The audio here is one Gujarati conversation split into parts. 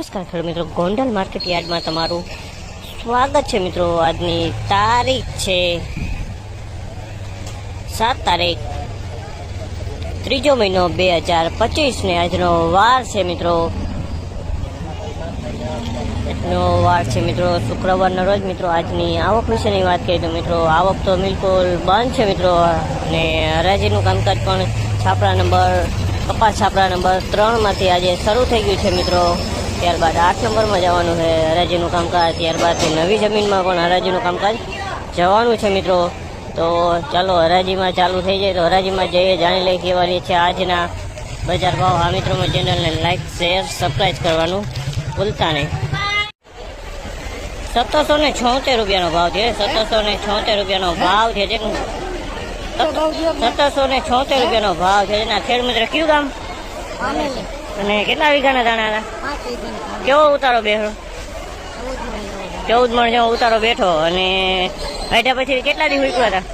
નમસ્કાર ખેડૂત મિત્રો. ગોંડલ માર્કેટ યાર્ડમાં તમારું સ્વાગત છે મિત્રો. આજની તારીખ છે સાત તારીખ, ત્રીજો મહિનો બે હજાર પચીસ ને આજનો વાર છે મિત્રો. આજનો વાર છે મિત્રો. શુક્રવારનો રોજ મિત્રો આજની આવક વિશેની વાત કરીએ તો મિત્રો, આવક તો બિલકુલ બંધ છે મિત્રો. અને હરાજીનું કામકાજ પણ છાપરા નંબર, કપાસ છાપરા નંબર ત્રણમાંથી આજે શરૂ થઈ ગયું છે મિત્રો. ત્યારબાદ આઠ નંબરમાં જવાનું છે હરાજીનું કામકાજ, ત્યારબાદ નવી જમીનમાં પણ હરાજીનું કામકાજ જવાનું છે મિત્રો. તો ચાલો હરાજીમાં ચાલુ થઈ જાય તો હરાજીમાં જઈએ, જાણી લઈએ કેવા છે આજના બજાર ભાવ. આ મિત્રોમાં ચેનલને લાઈક શેર સબસ્ક્રાઈબ કરવાનું ભૂલતા નહીં. સત્તરસો ને છોતેર રૂપિયાનો ભાવ છે. સત્તરસો ને છોતેર રૂપિયાનો ભાવ છે સત્તરસો ને છોતેર રૂપિયાનો ભાવ છે. જેના ખેડ મિત્ર, કયું ગામ? અને કેટલા વીઘાના દાણા હતા? કેવો ઉતારો બેઠો ચૌદ મણ જેવો ઉતારો બેઠો અને બેઠા પછી કેટલા દિવસ ઉકળ્યા હતા?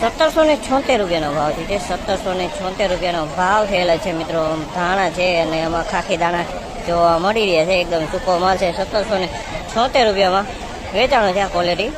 સત્તરસો ને છોતેર રૂપિયાનો ભાવ છે જે સત્તરસો ને છોતેર રૂપિયાનો ભાવ થયેલા છે મિત્રો. ધાણા છે અને એમાં ખાખી દાણા જોવા મળી રહ્યા છે. એકદમ સૂકો માલ છે. સત્તરસો ને છોતેર રૂપિયામાં વેચાણો છે આ ક્વોલિટી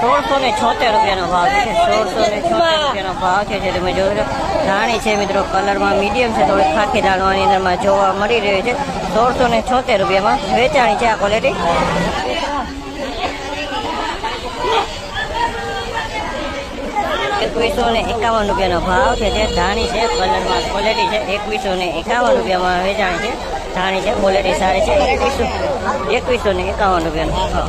સોળસો ને છોતેર રૂપિયાનો ભાવ છે. સોળસો ને છોતેર રૂપિયાનો ભાવ છે. જે તમે જોઈ ધાણી છે મિત્રો, કલરમાં મીડિયમ છે થોડી ખાખી દાણવાની અંદરમાં જોવા મળી રહ્યું છે. સોળસો ને છોતેર રૂપિયામાં વેચાણી છે આ ક્વોલિટી એકવીસો ને એકાવન રૂપિયાનો ભાવ છે. જે ધાણી છે, કલરમાં ક્વોલિટી છે. એકવીસો ને એકાવન રૂપિયામાં વેચાણી છે. ધાણી છે ક્વોલિટી સારી છે. એકવીસો એકવીસો ને એકાવન રૂપિયાનો ભાવ.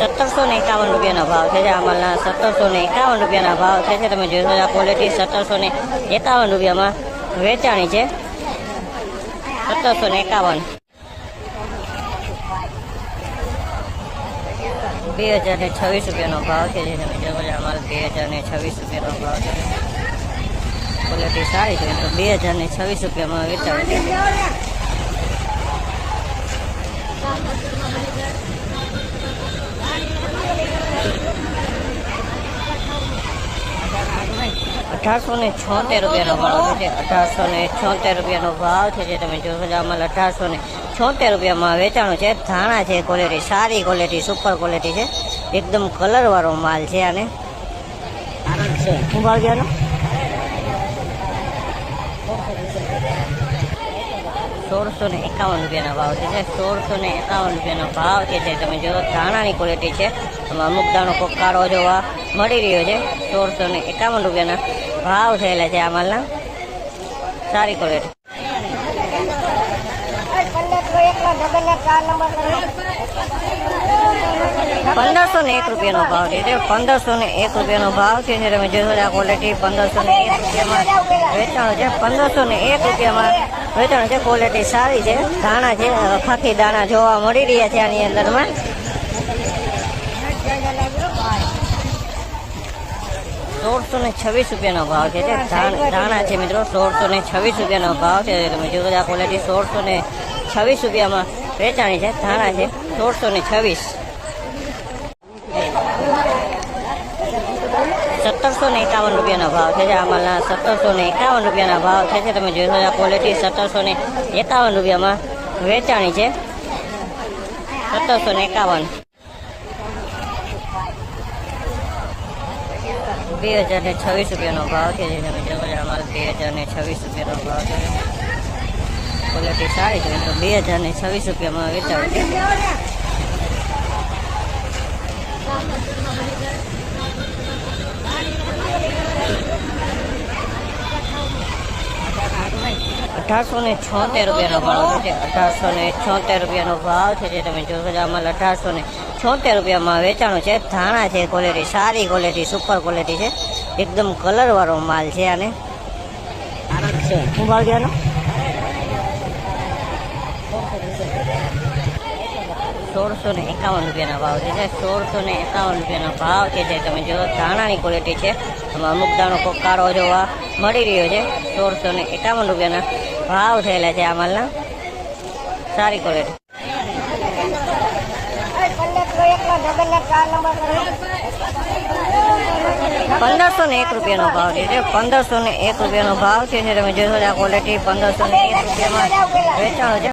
સત્તરસો ને એકાવન રૂપિયાનો ભાવ છે જે અમારા સત્તરસો ને એકાવન રૂપિયાના ભાવ છે જે તમે જોશો આ ક્વોલિટી સત્તરસો ને એકાવન રૂપિયામાં વેચાણી છે. સત્તરસો ને એકાવન. બે હજાર ને છવ્વીસ રૂપિયાનો ભાવ છે જે તમે જોશો અમારે બે હજાર ને છવ્વીસ રૂપિયાનો ભાવ છે. ક્વોલિટી સારી છે, તો બે હજાર ને છવ્વીસ રૂપિયામાં વેચાણી છે. અઢારસો ને છોતેર રૂપિયાનો ભાવ છે અઢારસો ને છોતેર રૂપિયાનો ભાવ છે જે તમે જોશો છો આમાં અઢારસો ને છોતેર રૂપિયામાં વેચાણું છે. ધાણા છે ક્વોલિટી સારી ક્વોલિટી સુપર ક્વોલિટી છે. એકદમ કલરવાળો માલ છે આને. શું ભાવ ગયાનો સોળસો ને એકાવન રૂપિયાનો ભાવ છે સોળસો ને એકાવન રૂપિયાનો ભાવ છે જે તમે જો ધાણાની ક્વોલિટી છે. અમુક દાણો કોક જોવા મળી રહ્યો છે. સોળસો ને એકાવન રૂપિયાના ભાવ થયેલા છે આ માલના. સારી ક્વોલિટી પંદરસો ને એક રૂપિયાનો ભાવ છે. પંદરસો ને એક રૂપિયાનો ભાવ છે તમે જોશો આ ક્વોલિટી પંદરસો ને એક રૂપિયામાં વેચાણ છે. પંદરસો ને એક રૂપિયામાં વેચાણ છે. ક્વોલિટી સારી છે. દાણા છે ફાકી દાણા જોવા મળી રહ્યા છે આની અંદરમાં. સોળસો ને છવ્વીસ રૂપિયાનો ભાવ છે. ધાણા છે મિત્રો, સોળસો ને છવ્વીસ રૂપિયાનો ભાવ છે. તમે જોશો આ ક્વોલિટી સોળસો ને છવ્વીસ રૂપિયામાં વેચાણી છે, ધાણા છે, સોળસો ને છવ્વીસ. સત્તરસો ને એકાવન રૂપિયાનો ભાવ છે. આમાં સત્તરસો ને એકાવન રૂપિયાના ભાવ છે. તમે જોઈ આ ક્વોલિટી સત્તરસો ને એકાવન રૂપિયામાં વેચાણી છે. સત્તરસો ને એકાવન. બે હજાર ને છવ્વીસ રૂપિયાનો ભાવ છે જે તમે જોશો અમારે બે હજાર ને છવ્વીસ રૂપિયાનો ભાવ છે. ક્વોલિટી સારી છે, તો બે હજાર ને છવ્વીસ રૂપિયામાં વેચાણી છે. અઢારસો ને છોતેર રૂપિયાનો ભાવ છે, અઢારસો ને છોતેર રૂપિયાનો ભાવ છે, જે તમે જોશો છો આમાં અઢારસો ને છોતેર રૂપિયામાં વેચાણું છે. ધાણા છે ક્વોલિટી સારી ક્વોલિટી સુપર ક્વોલિટી છે. એકદમ કલરવાળો માલ છે આને. શું ભાવ ગયાનો સોળસો ને એકાવન રૂપિયાના ભાવ છે સોળસો ને એકાવન રૂપિયાના ભાવ છે જે તમે જો ધાણાની ક્વોલિટી છે એમાં અમુક દાણો કોકારો જોવા મળી રહ્યો છે. સોળસો ને એકાવન રૂપિયાના ભાવ થયેલા છે આ માલના. સારી ક્વોલિટી પંદરસો ને એક રૂપિયાનો ભાવ છે. પંદરસો ને એક રૂપિયાનો ભાવ છે તમે જોશો આ ક્વોલિટી પંદરસો ને એક રૂપિયામાં વેચાણો છે.